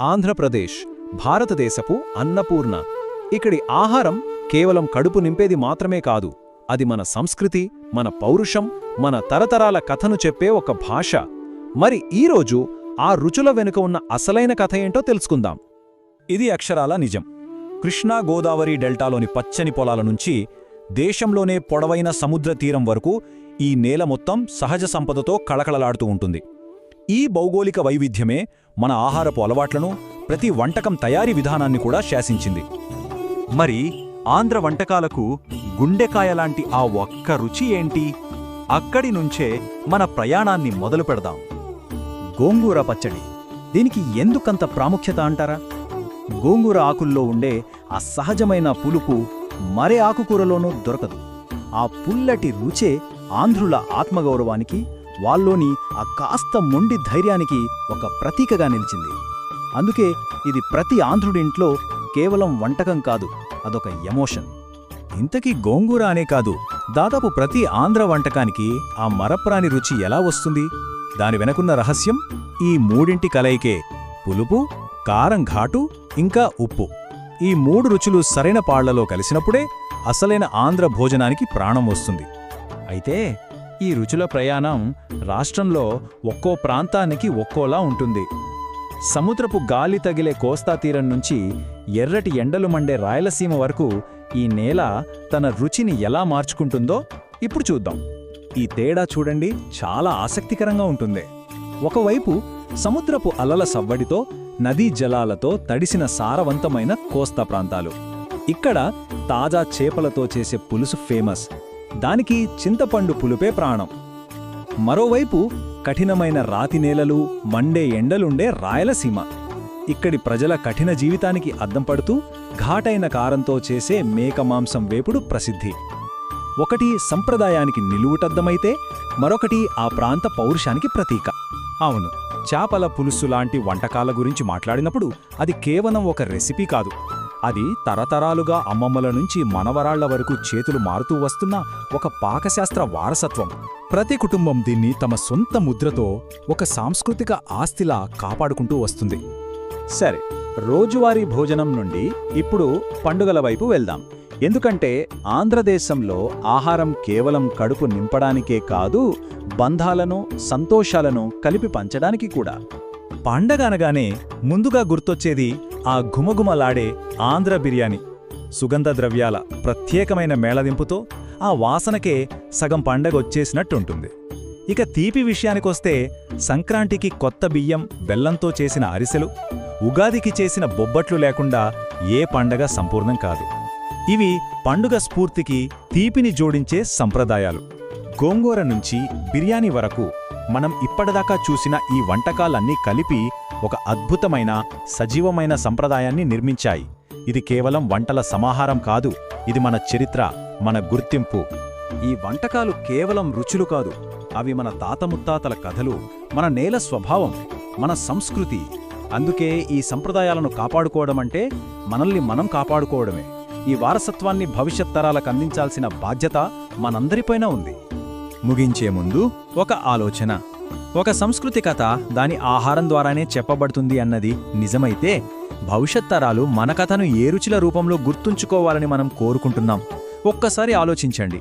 ఆంధ్రప్రదేశ్ భారతదేశపు అన్నపూర్ణ. ఇక్కడి ఆహారం కేవలం కడుపు నింపేది మాత్రమే కాదు అది మన సంస్కృతి మన పౌరుషం మన తరతరాల కథను చెప్పే ఒక భాష. మరి ఈరోజు ఆ రుచుల వెనుక ఉన్న అసలైన కథ ఏంటో తెలుసుకుందాం. ఇది అక్షరాల నిజం. కృష్ణా గోదావరి డెల్టాలోని పచ్చని పొలాల నుంచి దేశంలోనే పొడవైన సముద్ర తీరం వరకు ఈ నేల మొత్తం సహజ సంపదతో కళకళలాడుతూ ఉంటుంది. ఈ భౌగోళిక వైవిధ్యమే మన ఆహారపు అలవాట్లను ప్రతి వంటకం తయారీ విధానాన్ని కూడా శాసించింది. మరి ఆంధ్ర వంటకాలకు గుండెకాయ లాంటి ఆ ఒక్క రుచి ఏంటి? అక్కడి నుంచే మన ప్రయాణాన్ని మొదలు పెడదాం. గోంగూర పచ్చడి. దీనికి ఎందుకంత ప్రాముఖ్యత అంటారా? గోంగూర ఆకుల్లో ఉండే ఆ సహజమైన పులుపు మరే ఆకుకూరలోనూ దొరకదు. ఆ పుల్లటి రుచే ఆంధ్రుల ఆత్మగౌరవానికి వాళ్ళలోని ఆ కాస్త మొండి ధైర్యానికి ఒక ప్రతీకగా నిలిచింది. అందుకే ఇది ప్రతి ఆంధ్రుడింట్లో కేవలం వంటకం కాదు అదొక ఎమోషన్. ఇంతకీ గోంగూర అనే కాదు దాదాపు ప్రతి ఆంధ్ర వంటకానికి ఆ మరప్రాని రుచి ఎలా వస్తుంది? దాని వెనకున్న రహస్యం ఈ మూడింటి కలయికే పులుపు కారం ఘాటు ఇంకా ఉప్పు. ఈ మూడు రుచులు సరైన పాళ్ళలో కలిసినప్పుడే అసలైన ఆంధ్ర భోజనానికి ప్రాణం వస్తుంది. అయితే ఈ రుచుల ప్రయాణం రాష్ట్రంలో ఒక్కో ప్రాంతానికి ఒక్కోలా ఉంటుంది. సముద్రపు గాలి తగిలే కోస్తా తీరం నుంచి ఎర్రటి ఎండలు మండే రాయలసీమ వరకు ఈ నేల తన రుచిని ఎలా మార్చుకుంటుందో ఇప్పుడు చూద్దాం. ఈ తేడా చూడండి చాలా ఆసక్తికరంగా ఉంటుంది. ఒకవైపు సముద్రపు అలల సవ్వడితో నదీ జలాలతో తడిసిన సారవంతమైన కోస్తా ప్రాంతాలు. ఇక్కడ తాజా చేపలతో చేసే పులుసు ఫేమస్. దానికి చింతపండు పులుపే ప్రాణం. మరోవైపు కఠినమైన రాతి నేలలు మండే ఎండలుండే రాయలసీమ. ఇక్కడి ప్రజల కఠిన జీవితానికి అద్దం పడుతూ ఘాటైన కారంతో చేసే మేక మాంసం వేపుడు ప్రసిద్ధి. ఒకటి సంప్రదాయానికి నిలువుటద్దమైతే మరొకటి ఆ ప్రాంత పౌరుషానికి ప్రతీక. అవును చేపల పులుసు లాంటి వంటకాల గురించి మాట్లాడినప్పుడు అది కేవలం ఒక రెసిపీ కాదు. అది తరతరాలుగా అమ్మమ్మల నుంచి మనవరాళ్ళ వరకు చేతులు మారుతూ వస్తున్న ఒక పాకశాస్త్ర వారసత్వం. ప్రతి కుటుంబం దీన్ని తమ సొంత ముద్రతో ఒక సాంస్కృతిక ఆస్తిలా కాపాడుకుంటూ వస్తుంది. సరే రోజువారీ భోజనం నుండి ఇప్పుడు పండుగల వైపు వెళ్దాం. ఎందుకంటే ఆంధ్రదేశంలో ఆహారం కేవలం కడుపు నింపడానికే కాదు బంధాలను సంతోషాలను కలిపి పంచడానికి కూడా. పండగ అనగానే ముందుగా గుర్తొచ్చేది ఆ ఘుమఘుమలాడే ఆంధ్ర బిర్యానీ సుగంధ ద్రవ్యాల ప్రత్యేకమైన మేళదింపుతో ఆ వాసనకే సగం పండగొచ్చేసినట్టుంటుంది. ఇక తీపి విషయానికొస్తే సంక్రాంతికి కొత్త బియ్యం బెల్లంతో చేసిన అరిసెలు ఉగాదికి చేసిన బొబ్బట్లు లేకుండా ఏ పండగ సంపూర్ణం కాదు. ఇవి పండుగ స్ఫూర్తికి తీపిని జోడించే సంప్రదాయాలు. గోంగూర నుంచి బిర్యానీ వరకు మనం ఇప్పటిదాకా చూసిన ఈ వంటకాలన్నీ కలిపి ఒక అద్భుతమైన సజీవమైన సంప్రదాయాన్ని నిర్మించాయి. ఇది కేవలం వంటల సమాహారం కాదు ఇది మన చరిత్ర మన గుర్తింపు. ఈ వంటకాలు కేవలం రుచులు కాదు అవి మన తాతముత్తాతల కథలు మన నేల స్వభావం మన సంస్కృతి. అందుకే ఈ సంప్రదాయాలను కాపాడుకోవడం అంటే మనల్ని మనం కాపాడుకోవడమే. ఈ వారసత్వాన్ని భవిష్యత్ తరాలకు అందించాల్సిన బాధ్యత మనందరిపైన ఉంది. ముగించే ముందు ఒక ఆలోచన. ఒక సంస్కృతి కథ దాని ఆహారం ద్వారానే చెప్పబడుతుంది అన్నది నిజమైతే భవిష్యత్ తరాలు మన కథను ఏ రుచుల రూపంలో గుర్తుంచుకోవాలని మనం కోరుకుంటున్నాం. ఒక్కసారి ఆలోచించండి.